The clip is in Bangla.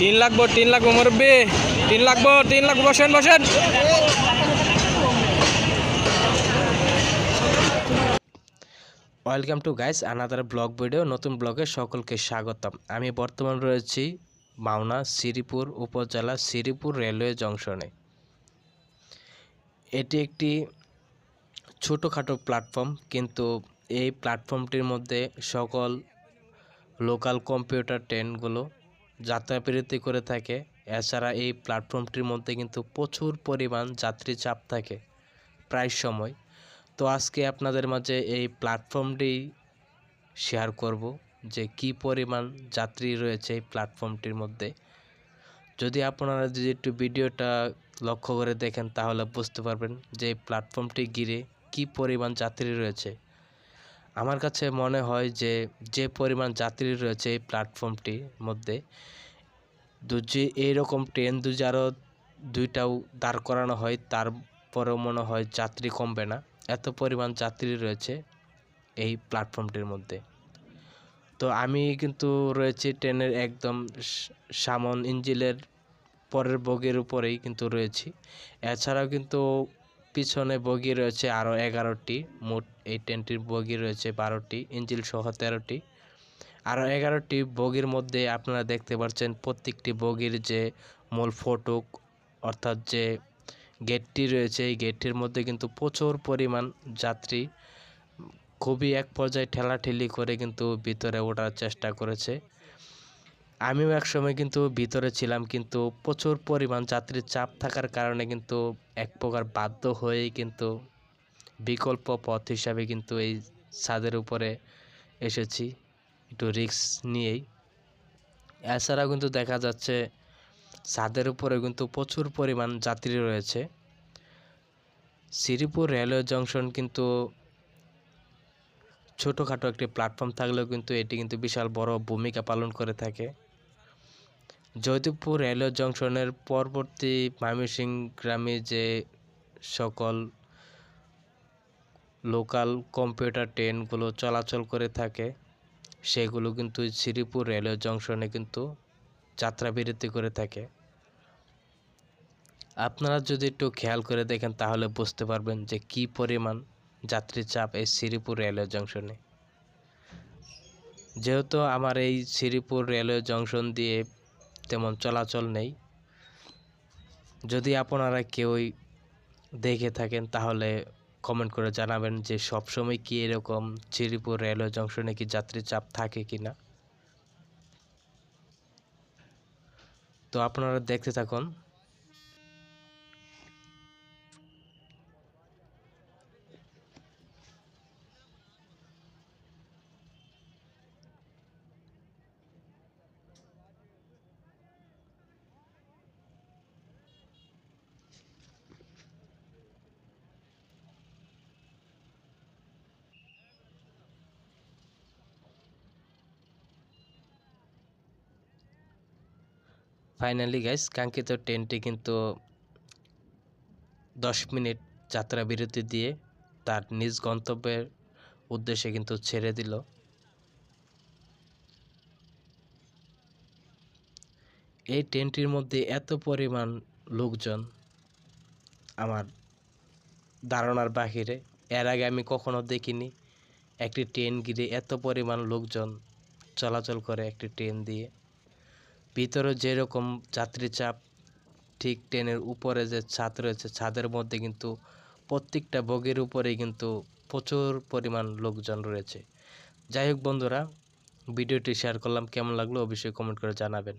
তিন লাগবো তিন লাগবো মুরব্বী। তিন লাগবো তিন লাগবো বসেন বসেন। Welcome to guys another blog video নতুন ব্লগে সকলকে স্বাগতম। আমি বর্তমান রয়েছি মাওনা, শ্রীপুর উপজেলা, শ্রীপুর রেলওয়ে জংশনে। এটি একটি ছোটোখাটো প্ল্যাটফর্ম কিন্তু এই প্ল্যাটফর্মটির মধ্যে সকল লোকাল কম্পিউটার ট্রেনগুলো যাত্রাবিরতি করে থাকে। এছাড়া এই প্ল্যাটফর্মটির মধ্যে কিন্তু প্রচুর পরিমাণ যাত্রী চাপ থাকে প্রায় সময়। তো আজকে আপনাদের মাঝে এই প্ল্যাটফর্মটি শেয়ার করব যে কি পরিমাণ যাত্রী রয়েছে এই প্ল্যাটফর্মটির মধ্যে। যদি আপনারা যদি একটু ভিডিওটা লক্ষ্য করে দেখেন তাহলে বুঝতে পারবেন যে এই প্ল্যাটফর্মটি ঘিরে কি পরিমাণ যাত্রী রয়েছে। আমার কাছে মনে হয় যে যে পরিমাণ যাত্রী রয়েছে এই প্ল্যাটফর্মটির মধ্যে যদি এইরকম ট্রেন দু আরও দুইটাও দাঁড় করানো হয়, তারপরেও মনে হয় যাত্রী কমবে না। এত পরিমাণ যাত্রী রয়েছে এই প্ল্যাটফর্মটির মধ্যে। তো আমি কিন্তু রয়েছি ট্রেনের একদম সামন ইঞ্জিলের পরের বগির উপরেই কিন্তু রয়েছি। এছাড়াও কিন্তু পিছনে বগি রয়েছে আরও এগারোটি, মোট এই ট্রেনটির বগি রয়েছে বারোটি, ইঞ্জিল সহ তেরোটি। আরও এগারোটি বগির মধ্যে আপনারা দেখতে পাচ্ছেন প্রত্যেকটি বগির যে মূল ফটক, অর্থাৎ যে গেটটি রয়েছে, এই গেটটির মধ্যে কিন্তু প্রচুর পরিমাণ যাত্রী খুবই এক পর্যায়ে ঠেলাঠেলি করে কিন্তু ভিতরে ওঠার চেষ্টা করেছে। আমিও এক সময় কিন্তু ভিতরে ছিলাম, কিন্তু প্রচুর পরিমাণ যাত্রীর চাপ থাকার কারণে কিন্তু এক প্রকার বাধ্য হয়েই কিন্তু বিকল্প পথ হিসাবে কিন্তু এই ছাদের উপরে এসেছি, একটু রিস্ক নিয়েই। এছাড়াও কিন্তু দেখা যাচ্ছে ছাদের উপরে কিন্তু প্রচুর পরিমাণ যাত্রী রয়েছে। শ্রীপুর রেলওয়ে জংশন কিন্তু ছোটোখাটো একটি প্ল্যাটফর্ম থাকলেও কিন্তু এটি কিন্তু বিশাল বড় ভূমিকা পালন করে থাকে। জয়দেবপুর রেলওয়ে জংশনের পরবর্তী ময়মনসিংহ গ্রামে যে সকল লোকাল কম্পিউটার ট্রেনগুলো চলাচল করে থাকে, সেগুলো কিন্তু শ্রীপুর রেলওয়ে জংশনে কিন্তু যাত্রা বিরতি করে থাকে। আপনারা যদি একটু খেয়াল করে দেখেন, তাহলে বুঝতে পারবেন যে কি পরিমাণ যাত্রী চাপ এই শ্রীপুর রেলওয়ে জংশনে। যেহেতু আমার এই শ্রীপুর রেলওয়ে জংশন দিয়ে তেমন চলাচল নেই। যদি আপনারা কেউই দেখে থাকেন, তাহলে কমেন্ট করে জানাবেন যে সবসময় কি এরকম চিরিপুর রেলওয়ে জংশনে কি যাত্রী চাপ থাকে কি না তো আপনারা দেখতে থাকুন। ফাইনালি গাইস কাঙ্ক্ষিত ট্রেনটি কিন্তু দশ মিনিট যাত্রা বিরতি দিয়ে তার নিজ গন্তব্যের উদ্দেশ্যে কিন্তু ছেড়ে দিল। এই ট্রেনটির মধ্যে এত পরিমাণ লোকজন আমার ধারণার বাহিরে, এর আগে আমি কখনো দেখিনি একটি ট্রেন ঘিরে এত পরিমাণ লোকজন চলাচল করে একটি ট্রেন দিয়ে। ভিতরে যেরকম যাত্রী চাপ, ঠিক ট্রেনের উপরে যে ছাদ রয়েছে, ছাদের মধ্যে কিন্তু প্রত্যেকটা বগির উপরেই কিন্তু প্রচুর পরিমাণ লোকজন রয়েছে। যাই হোক বন্ধুরা, ভিডিওটি শেয়ার করলাম, কেমন লাগল অবশ্যই কমেন্ট করে জানাবেন।